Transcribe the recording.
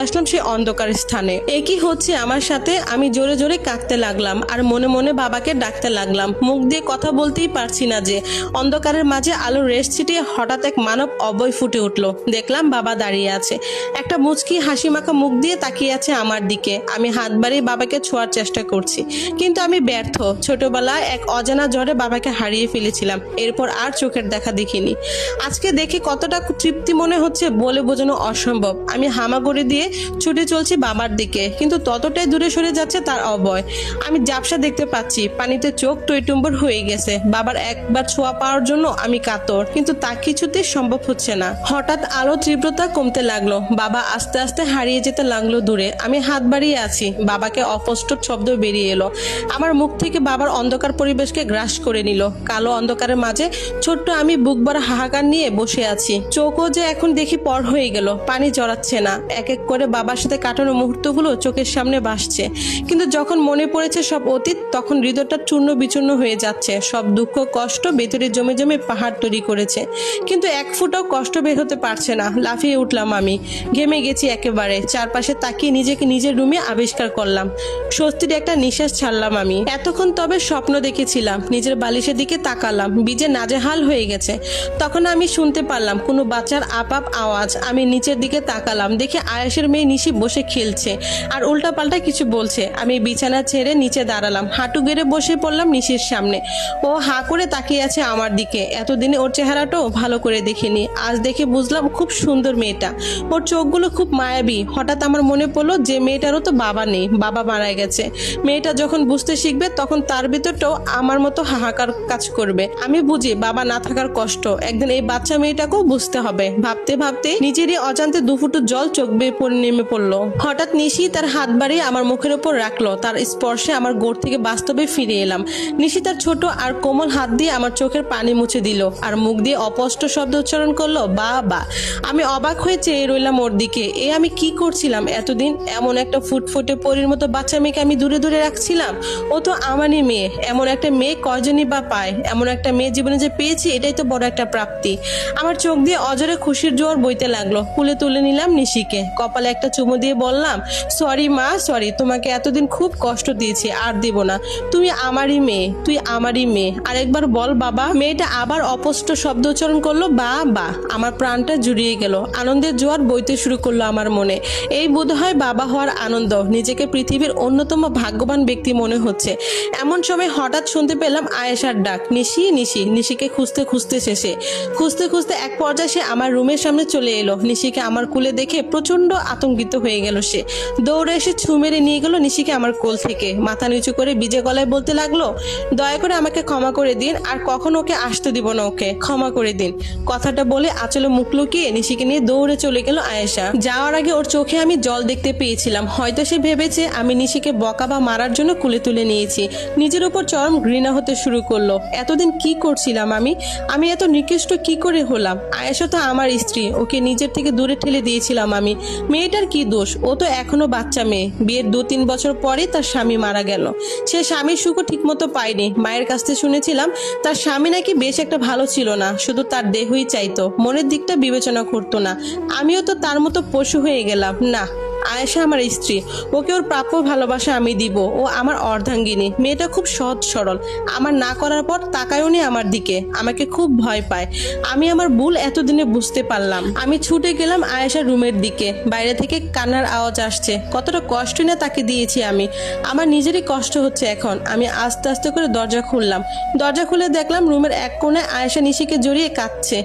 আসলাম সে অন্ধকার স্থানে। একই হচ্ছে আমার সাথে, আমি জোরে জোরে কাঁদতে লাগলাম আর মনে মনে বাবাকে ডাকতে লাগলাম। মুখ দিয়ে কথা বলতেই পারছি না যে, অন্ধকারের মাঝে আলোর রেস ছিটিয়ে হঠাৎ এক মানব অবয় ফুটে উঠল। দেখলাম বাবা দাঁড়িয়ে আছে। একটা মুচকি হাসি মাখা মুখ দিয়ে তাকিয়ে আছে আমার দিকে। আমি হাত বাড়িয়ে বাবাকে ছোঁয়ার চেষ্টা করছি। কিন্তু আমি ব্যর্থ। ছোটবেলায় এক অজানা জ্বরে বাবাকে হারিয়ে ফেলেছিলাম। এরপর আর চোখের দেখা দেখিনি। আজকে দেখে কতটা তৃপ্তি মনে হচ্ছে বলে বোঝানো অসম্ভব। আমি হামাগুড়ি দিয়ে ছুটে চলছি বাবার দিকে। কিন্তু ততটাই দূরে সরে যাচ্ছে তার অবয়। আমি জাপসা দেখতে পাচ্ছি। পানিতে চোখ টইটুম্বর হয়ে গেছে। বাবার একবার ছোঁয়া পাওয়ার জন্য আমি কাতর। কিন্তু তা কিছুতেই সম্ভব হচ্ছে না। হঠাৎ আলো তীব্রতা কমতে লাগল। বাবা আস্তে আস্তে হারিয়ে যেতে লাগল দূরে। আমি হাত বাড়িয়ে আছি। বাবাকে অপষ্ট শব্দ বেরিয়ে এলো। আমার মুখ থেকে বাবার অন্ধকার পরিবেশকে গ্রাস করে নিল। কালো অন্ধকারের মাঝে ছোট্ট আমি বুক ভরা হাহাকার নিয়ে বসে আছি। চোখও যে এখন দেখি পর হয়ে গেল। পানি জড়াচ্ছে না। এক এক করে বাবার সাথে কাটানো মুহূর্তগুলো চোখের সামনে ভাসছে। কিন্তু যখন মনে পড়েছে সব অতীত, তখন হৃদয়টা চূর্ণ বিচূর্ণ হয়ে যাচ্ছে। সব দুঃখ, কষ্ট ভেতরে জমে জমে পাহাড় তৈরি করেছে। কিন্তু এক ফুটাও কষ্ট বের হতে পারছে না। লাফিয়ে উঠলাম আমি। ঘেমে গেছি একেবারে। চারপাশে তাকিয়ে নিজেকে নিজের রুমে আবিষ্কার করলাম। স্বস্তির একটা নিঃশ্বাস ছাড়লাম আমি। এতক্ষণ তবে স্বপ্ন দেখেছিলাম। নিজের বালিশের দিকে তাকালাম। বীজে নাজেহাল হয়ে গেছে। তখন আমি শুনতে পারলাম, কোনো বাচ্চার আপাপ আওয়াজ। আমি নিচের দিকে তাকালাম। দেখে আয়েশের মেয়ে নিশি বসে খেলছে। আর উল্টা পাল্টা কিছু বলছে। আমি বিছানা ছেড়ে নিচে দাঁড়ালাম। হাঁটু গেড়ে বসে পড়লাম নিশির সামনে। ও হা করে তাকিয়ে আছে আমার দিকে। এতদিনে ওর চেহারাটাও ভালো করে দেখিনি। আজ দেখে বুঝলাম খুব সুন্দর মেয়েটা। ওর চোখগুলো খুব মায়াবী। হঠাৎ আমার মনে পড়ল যে মেয়েটারও তো বাবা নেই। বাবা মারা গেছে। মেয়েটা যখন বুঝতে শিখবে, তখন তার ভিতরটাও আমার মতো হাহাকার কাজ করবে। আমি বুঝি বাবা না থাকার কষ্ট। একদিন এই বাচ্চা মেয়েটাকেও বুঝতে হবে। ভাবতে ভাবতে নিজেরই অজান্তে দুফুটু জল চোখ বেয়ে নেমে পড়ল। হঠাৎ নিশি তার হাত বাড়িয়ে আমার মুখের উপর রাখল। তার স্পর্শে আমার গোড় থেকে বাস্তবে ফিরে এলাম। নিশি তার ছোট আর কোমল হাত দিয়ে আমার চোখের পানি মুছে দিল আর মুখ দিয়ে অপষ্ট শব্দ উচ্চারণ করল বা বা আমি অবাক হয়ে চেয়ে রইলাম ওর দিকে। এ আমি কি করছিলাম এতদিন? এমন একটা ফুটফুটে পরির মতো বাচ্চা মেয়েকে আমি দূরে দূরে রাখছিলাম? ও তো আমারই মেয়ে। এমন একটা মেয়ে কয়জনই বা পায়? এমন একটা মেয়ে জীবনে যে পেয়েছি, এটাই তো বড় একটা প্রাপ্তি। আমার চোখ দিয়ে অজরে খুশির জোর বইতে লাগল। কুলে তুলে নিলাম নিশিকে। কপালে একটা চুমু দিয়ে বললাম সরি মা সরি তোমাকে এতদিন খুব কষ্ট দিয়েছি, আর দিব না। তুমি আমারই মেয়ে, তুই আমারই মেয়ে। আরেকবার বল বাবা। মেয়েটা আবার অপষ্ট শব্দ উচ্চারণ করল, বা বা। আমার প্রাণটা জুড়িয়ে গেল। আনন্দের জোয়ার বইতে শুরু করল আমার মনে। এই বোধ হয় বাবা হওয়ার আনন্দ, নিজেকে পৃথিবীর অন্যতম ভাগ্যবান ব্যক্তি মনে হচ্ছে। এমন সময় হঠাৎ শুনতে পেলাম আয়েশার ডাক, নিশি নিশি। নিশিকে খুঁজতে খুঁজতে শেষে। খুঁজতে খুঁজতে এক পর্যায়ে সে আমার রুমের সামনে চলে এলো। নিশিকে আমার কুলে দেখে প্রচণ্ড আতঙ্কিত হয়ে গেল সে। দৌড়ে এসে ছু মেরে নিয়ে গেল নিশিকে আমার কোল থেকে। মাথা নিচু করে বিজে গলায় বলতে লাগল, দয়া করে আমাকে ক্ষমা করে দিন আর কখন ওকে আসতে দিব না ওকে। ক্ষমা করে দিন। কথাটা বলে আচলে মুখ লুকিয়ে নিশিকে নিয়ে দৌড়ে চলে গেল আয়েশা। যাওয়ার আগে ওর চোখে আমি জল দেখতে পেয়েছিলাম। হয়তো সে ভেবেছে আমি নিশিকে বকা বা মারার জন্য কুলে তুলে নিয়েছি। নিজের উপর চরম ঘৃণা হতে শুরু করল। এতদিন কি করছিলাম আমি? আমি এত নিকৃষ্ট কি করে হলাম? আয়েশা তো আমার স্ত্রী, ওকে নিজের থেকে দূরে ঠেলে দিয়েছিলাম আমি। মেয়েটার কি দোষ? ও তো এখনও বাচ্চা মেয়ে। বিয়ের দু তিন বছর পরে তার স্বামী মারা গেল। সে স্বামীর সুখও ঠিকমতো পায়নি। মায়ের কাছ থেকে শুনেছিলাম, তার স্বামী নাকি বেশ একটা ভালো ছিল না, শুধু তার দেহই চাইতো। মনের দিকটা বিবেচনা করতো না। আমিও তো তার মতো পশু হয়ে গেলাম। না। আয়েশা আমার স্ত্রী। ওকে ওর প্রাপ্য ভালোবাসা আমি দিব। ও আমার অর্ধাঙ্গিনী। মেয়েটা খুব সহজ সরল। আমার না করার পর তাকায়ও নি আমার দিকে। আমাকে খুব ভয় পায়। আমি আমার ভুল এতদিনে বুঝতে পারলাম। আমি ছুটে গেলাম আয়েশার রুমের দিকে। বাইরে থেকে কান্নার আওয়াজ আসছে। কতটা কষ্ট না তাকে দিয়েছি আমি। আমার নিজেরই কষ্ট হচ্ছে এখন। আমি আস্তে আস্তে করে দরজা খুললাম। দরজা খুলে দেখলাম রুমের এক কোণে আয়েশা নিশিকে জড়িয়ে কাঁদছে।